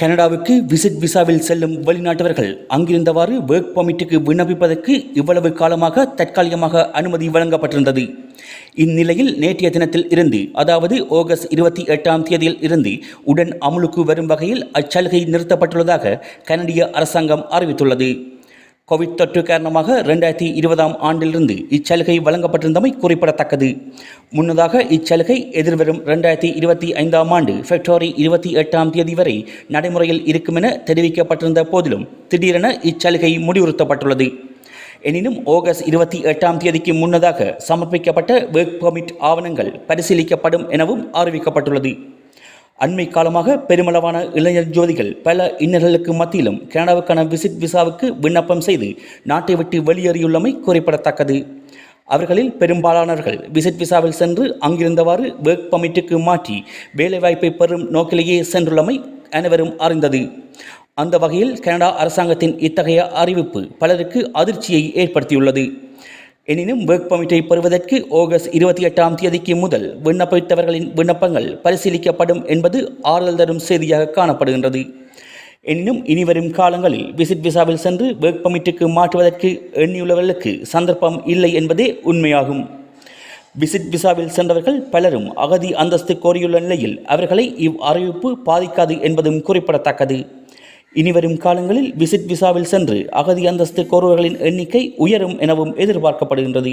கனடாவுக்கு விசிட் விசாவில் செல்லும் வெளிநாட்டவர்கள் அங்கிருந்தவாறு ஒர்க் பர்மிட்டுக்கு விண்ணப்பிப்பதற்கு இவ்வளவு காலமாக தற்காலிகமாக அனுமதி வழங்கப்பட்டிருந்தது. இந்நிலையில் நேற்றைய தினத்தில் இருந்து அதாவது ஆகஸ்ட் இருபத்தி எட்டாம் தேதியில் இருந்து உடன் அமுலுக்கு வரும் வகையில் அச்சலுகை நிறுத்தப்பட்டுள்ளதாக கனடிய அரசாங்கம் அறிவித்துள்ளது. கோவிட் தொற்று காரணமாக ரெண்டாயிரத்தி இருபதாம் ஆண்டிலிருந்து இச்சலுகை வழங்கப்பட்டிருந்தமை குறிப்பிடத்தக்கது. முன்னதாக இச்சலுகை எதிர்வரும் ரெண்டாயிரத்தி இருபத்தி ஐந்தாம் ஆண்டு பிப்ரவரி இருபத்தி எட்டாம் தேதி வரை நடைமுறையில் இருக்கும் என தெரிவிக்கப்பட்டிருந்த போதிலும் திடீரென இச்சலுகை முடிவுறுத்தப்பட்டுள்ளது. எனினும் ஆகஸ்ட் இருபத்தி எட்டாம் தேதிக்கு முன்னதாக சமர்ப்பிக்கப்பட்ட ஒர்க் பர்மிட் ஆவணங்கள் பரிசீலிக்கப்படும் எனவும் அறிவிக்கப்பட்டுள்ளது. அண்மை காலமாக பெருமளவான இளைஞர் ஜோதிகள் பல இன்னல்களுக்கு மத்தியிலும் கனடாவுக்கான விசிட் விசாவுக்கு விண்ணப்பம் செய்து நாட்டை விட்டு வெளியேறியுள்ளமை குறிப்பிடத்தக்கது. அவர்களில் பெரும்பாலானவர்கள் விசிட் விசாவில் சென்று அங்கிருந்தவாறு ஒர்க் பமிட்டுக்கு மாற்றி வேலைவாய்ப்பை பெறும் நோக்கிலேயே சென்றுள்ளமை அனைவரும் அறிந்தது. அந்த வகையில் கனடா அரசாங்கத்தின் இத்தகைய அறிவிப்பு பலருக்கு அதிர்ச்சியை ஏற்படுத்தியுள்ளது. எனினும் ஒர்க் பர்மிட்டை பெறுவதற்கு ஆகஸ்ட் இருபத்தி எட்டாம் தேதிக்கு முதல் விண்ணப்பித்தவர்களின் விண்ணப்பங்கள் பரிசீலிக்கப்படும் என்பது ஆறுதல் தரும் செய்தியாக காணப்படுகின்றது. எனினும் இனிவரும் காலங்களில் விசிட் விசாவில் சென்று ஒர்க் பர்மிட்டுக்கு மாற்றுவதற்கு எண்ணியுள்ளவர்களுக்கு சந்தர்ப்பம் இல்லை என்பதே உண்மையாகும். விசிட் விசாவில் சென்றவர்கள் பலரும் அகதி அந்தஸ்து கோரியுள்ள நிலையில் அவர்களை இவ் அறிவிப்பு பாதிக்காது என்பதும் குறிப்பிடத்தக்கது. இனிவரும் காலங்களில் விசிட் விசாவில் சென்று அகதி அந்தஸ்து கோருவர்களின் எண்ணிக்கை உயரும் எனவும் எதிர்பார்க்கப்படுகின்றது.